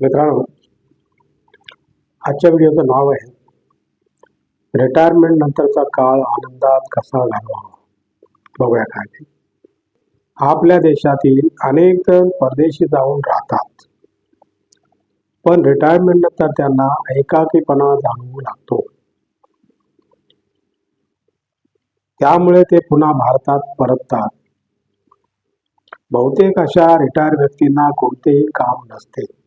मित्रांनो आजच्या व्हिडिओचं नाव आहे रिटायरमेंट नंतरचा काळ आनंदात कसा घालवावा? बघूया काय ते. आपल्या देशातील अनेक जण परदेशी जाऊन राहतात पण रिटायरमेंट नंतर त्यांना एकाकीपणा जाणवू लागतो. त्यामुळे ते पुन्हा भारतात परततात. बहुतेक अशा रिटायर व्यक्तींना कोणतेही काम नसते.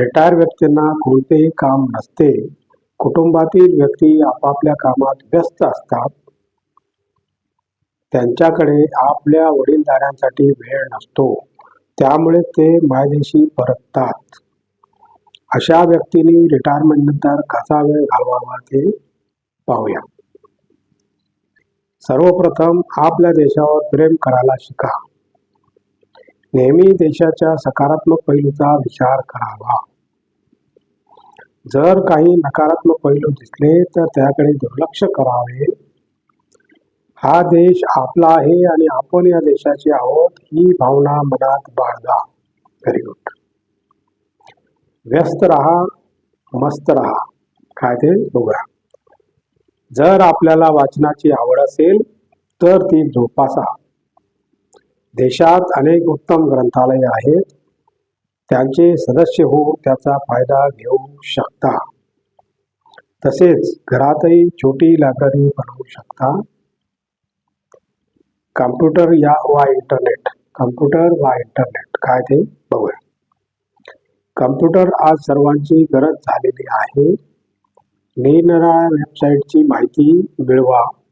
रिटायर व्यक्तींना कोणतेही काम नसते. कुटुंबातील व्यक्ती आपापल्या कामात व्यस्त असतात. त्यांच्याकडे आपल्या वडीलधाऱ्यांसाठी वेळ नसतो. त्यामुळे ते मायदेशी परततात. अशा व्यक्तींनी रिटायरमेंट नंतर कसा वेळ घालवावा ते पाहूया. सर्वप्रथम आपल्या देशावर प्रेम करायला शिका. नेहमी देशाच्या सकारात्मक पैलूचा विचार करावा. जर काही नकारात्मक पैलू दिसले तर त्याकडे दुर्लक्ष करावे. हा देश आपला आहे आणि आपण या देशाचे आहोत ही भावना मनात बाळगा. व्हेरी गुड व्यस्त राहा मस्त राहा. काय ते? बघूया. जर आपल्याला वाचनाची आवड असेल तर ती जोपासा. देशात अनेक उत्तम ग्रंथालये आहेत. त्यांचे सदस्य होऊन त्याचा फायदा घेऊ शकता. तसेच घरातही छोटी लायब्ररी बनवू शकता. कम्प्युटर या वा इंटरनेट. कम्प्युटर वा इंटरनेट. काय ते? बघूया. कम्प्युटर आज सर्वांची गरज झालेली आहे. निरनिराळ्या वेबसाईटची माहिती मिळवा.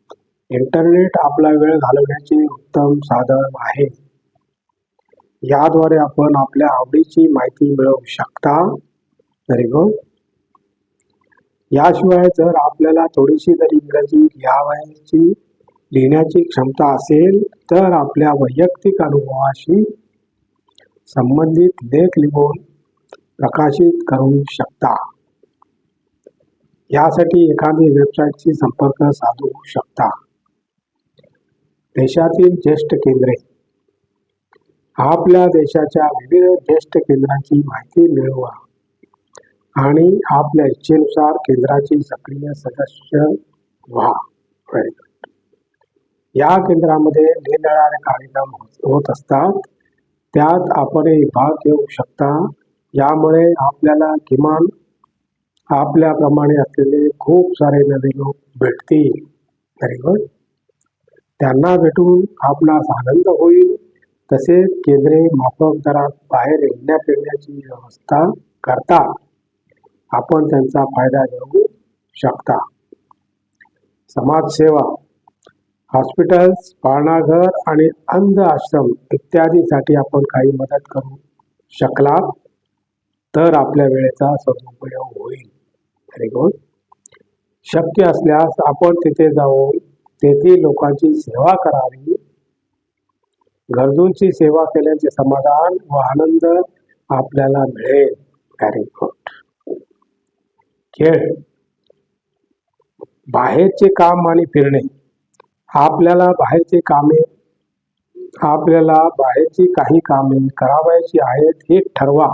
इंटरनेट आपला वेळ घालवण्याचे उत्तम साधन आहे. याद्वारे आपण आपल्या आवडीची माहिती मिळवू शकता. तरी गुड याशिवाय जर आपल्याला थोडीशी जरी इंग्रजी लिहावयाची लिहिण्याची क्षमता असेल तर आपल्या वैयक्तिक अनुभवाशी संबंधित लेख लिहून प्रकाशित करू शकता. यासाठी एखादी वेबसाईटशी संपर्क साधू शकता. देशातील ज्येष्ठ केंद्रे. आपल्या देशाच्या विविध ज्येष्ठ केंद्रांची माहिती मिळवा आणि आपल्या इच्छेनुसार केंद्राची सक्रिय सदस्य व्हा. या केंद्रामध्ये निरनिराळे कार्यक्रम होत असतात. त्यात आपणही भाग घेऊ शकता. यामुळे आपल्याला किमान आपल्याप्रमाणे असलेले खूप सारे नवे लोक भेटतील. व्हेरी गुड त्यांना भेटून आपणास आनंद होईल. तसेच केंद्रे माफक दरात बाहेर येण्या फिरण्याची व्यवस्था करता आपण त्यांचा फायदा घेऊ शकता. समाजसेवा हॉस्पिटल्स पाळणाघर आणि अंध आश्रम इत्यादीसाठी आपण काही मदत करू शकला तर आपल्या वेळेचा सदुपयोग होईल. व्हेरी गुड शक्य असल्यास आपण तिथे जाऊन तेथील लोकांची सेवा करावी. गरजूंची सेवा केल्याचे समाधान व आनंद आपल्याला मिळेल. व्हेरी गुड खेळ. बाहेरचे काम आणि फिरणे. आपल्याला बाहेरचे कामे आपल्याला बाहेरची काही कामे करावायची आहेत हे ठरवा.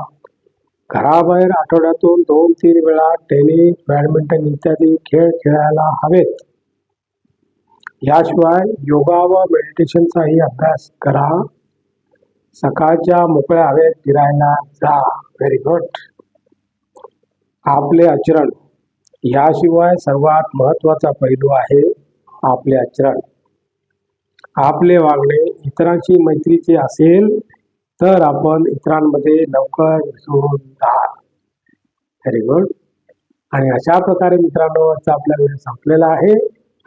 घराबाहेर आठवड्यातून दोन तीन वेळा टेनिस बॅडमिंटन इत्यादी खेळ खेळायला हवेत. याशिवाय योगा व मेडिटेशनचाही अभ्यास करा. सकाळच्या मोकळ्या हवेत फिरायला जा. व्हेरी गुड आपले आचरण. याशिवाय सर्वात महत्त्वाचा पैलू आहे आपले आचरण. आपले वागणे इतरांशी मैत्रीचे असेल तर आपण इतरांमध्ये लवकर मिसळून जाल. व्हेरी गुड आणि अशा प्रकारे मित्रांनो आजचा आपला वेळ संपलेला आहे.